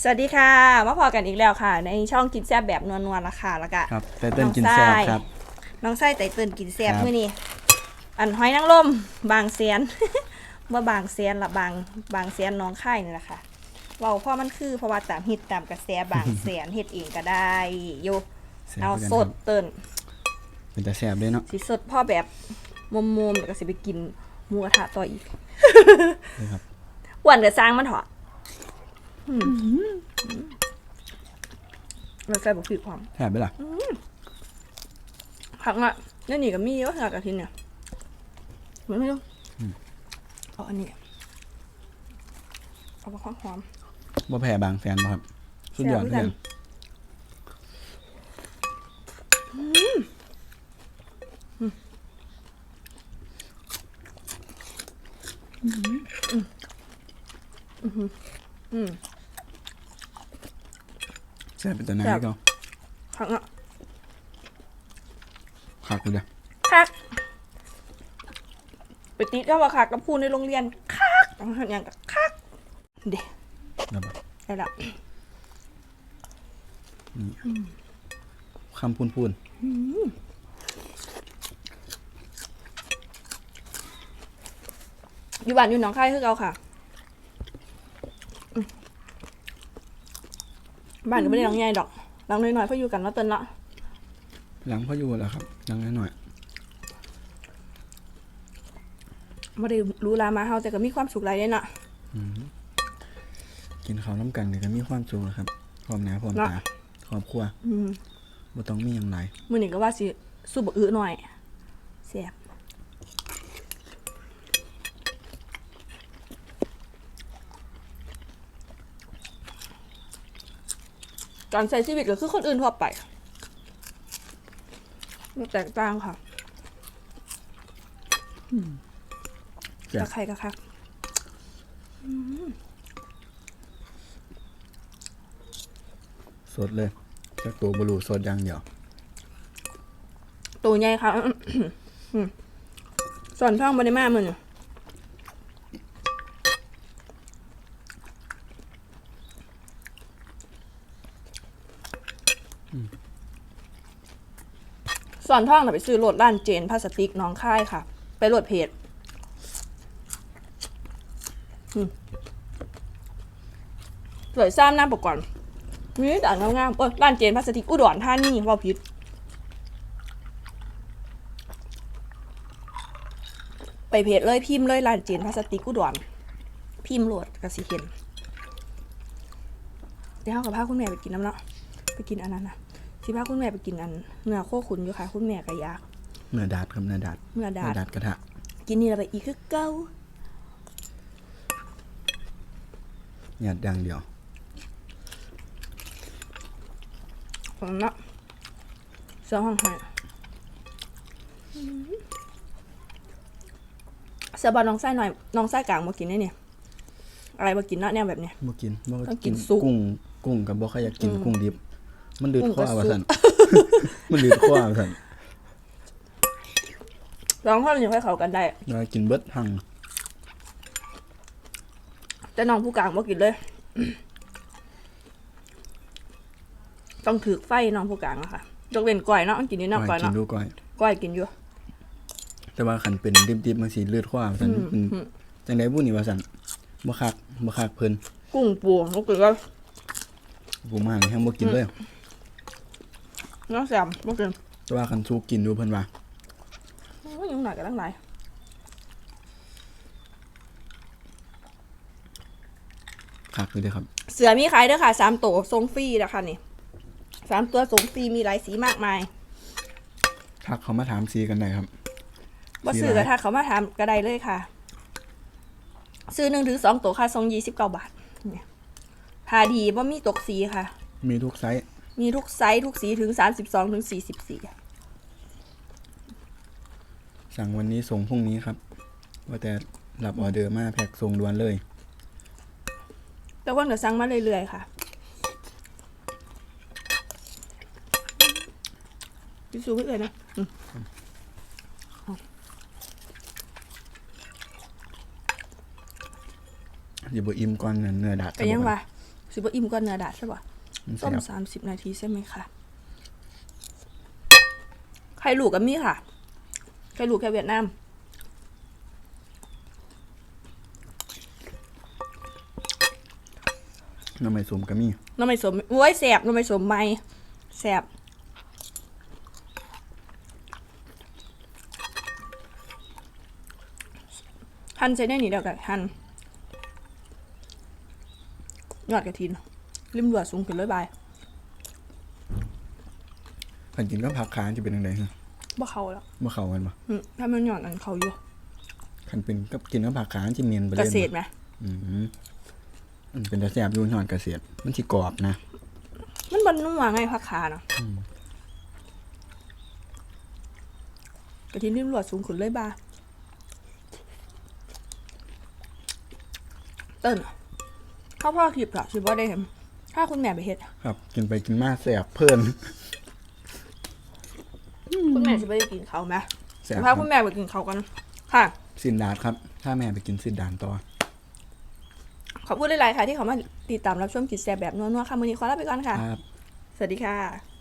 สวัสดีค่ะ มาพอกันอีกแล้วค่ะ ในช่องกินแซ่บแบบนวลๆละค่ะแล้วก็ครับไตเติ้ลกินแซ่บครับ น้องไส้ไตเติ้ลกินแซ่บครับ มื้อนี้อันหอยนางรมบางเสียนว่าบางเสียนละบางบางเสียนน้องค่ายนี่แหละค่ะเว้าเพราะมันคือเพราะว่าตามฮิตตามกระแสบางเสียนเฮ็ดเองก็ได้อยู่แซ่บเอาคือกันสดเติ้นเป็นแต่แซ่บเลยเนาะสิสดพ่อแบบมุมๆแล้วก็สิไปกินหมูกระทะต่ออีกนี่ครับอ้วนกับสร้างมันเถอะอืม เราใส่บุกผีความแซ่บไหมล่ะผักอะนี่นี่ก็มีเยอะผักกระทินเนี่ยเหมือนไม่รู้เอาอันนี้เอาไปข้างหอมบ่แพ้บางแฟนบ่ครับ สุดยอดแซ่บเหมือนกัเลนยอืม แซ่บเป็นตัวไหนแซ่บก็ผักอะคักเลยคักไปติดก็ว่าคักกับพูดในโรงเรียนคักอย่างกับคักเด็แล้วแบบได้ละคำพูนพูนอยู่บ้านอยู่หนองคายคือเก่าค่ะอืม บ้านก็ไม่ได้หลังใหญ่ดอกหลังน้อยๆเพราะอยู่กันเนาะเติ้นเนาะหลังพ่ออยู่แล้วครับหลังน้อยไม่ได้รู้ลามาเฮาแต่ก็มีความสุขหลายเด้เนาะๆกินข้าวน้ำกันนี่ก็มีความสุขแล้วครับพร้อมหน้าพร้อมเนาะตาครอบครัวอืมบ่ต้องมีหยังหลายมื้อนี้ก็ว่าสิสู้บักอื้อหน่อยแซ่บ การใช้ชีวิตก็คือคนอื่นทั่วไปไม่แตกต่างค่ะแซ่บกับใครกับค่ะสดเลยจากตัวบลูสดอย่างเดียวตัวใหญ่ค่ะอืมสอนท่องบริมามือนี่ สอนท่องไปซื้อโหลดร้านเจนพลาสติกน้องค่ายค่ะ ไปโหลดเพจสวยซ้ำหน้าปกก่อนมีแต่งามๆเออร้านเจนพลาสติกอุดรธานีว่าผิดไปเพจเลยพิมพ์เลยร้านเจนพลาสติกอุดรพิมพ์โหลดก็สิเห็นเดี๋ยวเขากับพาคุณแม่ไปกินน้ำเนาะไปกินอันนั้นนะ สิพาคุณแม่ไปกินอันเนื้อโคขุนอยู่ค่ะ คุณแม่ก็อยากเนื้อดาดครับเนื้อดาดเนื้อดาเนื้ดอดาดกระทะกินนี่แล้วไปอีกคือเก้าหยาดอย่างเดียวผมเนาะเสื้อห้องไห้เสื้อบอลน้องไส้หน่อยน้องไส้กลางมากินได้เนี่ยอะไรมากินเนาะแนวแบบเนี้ยบ่กินบ่ต้องกินซุปกุ้งกุ้งกับบ่ค่อยอยากกินกุ้งดิบ มันดืดกุ้งคอกับว่าซุปซั่นมันดืดคอว่าซั่นลองข้าวเหนียวให้เขากันได้แล้วกินเบิดหั่งแต่น้องผู้กลางบ่กินเลย ต้องถือไฟน้องผู้กลางอะค่ะยกเว้นก้อยเนาะมันกินนี่เนาะก้อยกินเนาะดูก่อย ก้อยกินอยู่ แต่ว่าคันเป็นดิบๆมันสิเลือดคอว่าซั่นมันจังได๋บุนี่ว่าซั่นบ่คักบ่คักเพิ่นกุ้งปูมันกินก็ ผมมานี่แฮงบ่กินเลย น้องแซมบ่กินแต่ว่าคันสุกกินดูเพิ่นว่าก็ยังหน่อยกันตั้งหลายคักอยู่เด้อครับ เสือมีขายเด้อค่ะสามตัวทรงฟรีนะคะนี่สามตัวทรงฟรีมีหลายสีมากมายทักเขามาถามซีกันได้ครับว่าสีซื้อหกลายระทะเขามาทำกระไดเลยค่ะ ซื้อหนึ่งถึงสองตัวค่ะทรงยี่สิบเก้าบาทเนี่ยพาดีว่ามีตกสีค่ะ มีทุกไซส์ มีทุกไซส์ทุกสีถึงสามสิบสองถึงสี่สิบสี่สั่งวันนี้ส่งพรุ่งนี้ครับ ว่าแต่รับออเดอร์มาแพ็คส่งด่วนเลย แต่ว่าก็สั่งมาเรื่อยๆค่ะพี่สูพี่เอ๋ยนะอืมอย่าบ่อิ่มก่อนเนื้อดาดเป็นยังวะสิบ่อิ่มก่อนเนื้อดาดใช่ปะมัน ต้มแซ่บสามสิบนาทีใช่ไหมคะไข่ลูกกับมี่ค่ะไข่ลูกแค่เวียดนามน้ำมันสมก็มีน้ำไม่สมโอ้ยแสบน้ำไม่สมไม่แสบหั่นใส่ได้หนีเดียวกันหั่นยอดกระถิน ริมหลวดสูงขึ้นเลยบายคันกินก็ผักค้างจะเป็นจังไดฮะบ่เขาแล้วบ่เข้ากันบ่อืมถ้ามันหยอดอันเขาอยู่คันเป็นกับกินกับผักค้างจะเนียนไปเกเลยษตรไหมอืมมันเป็นแต่แซ่บอยู่หอนเกษตรมันสิกรอบนะมันบนนุ่มว่าไงพักขาเนาะกระถินริมหลวดสูงขึ้นเลยบายเติ้นข้าวพ่อคลิปอะสิบ่ได้เห็น ถ้าคุณแม่ไปเฮ็ด ครับ กินไปกินมาแซ่บเพิ่นคุณแม่จะไปกินเขาวไหมแซ่บคพารับคุณแม่ไปกินเขาวกันค่ะ สินดาดครับ ถ้าแม่ไปกินสินดานต่อ ขอบคุณหลายๆค่ะที่เขามาติดตามรับชมกิจแสบแบบนัวๆค่ะมือนี้ขอลาไปก่อนค่ะ ครับ สวัสดีค่ะ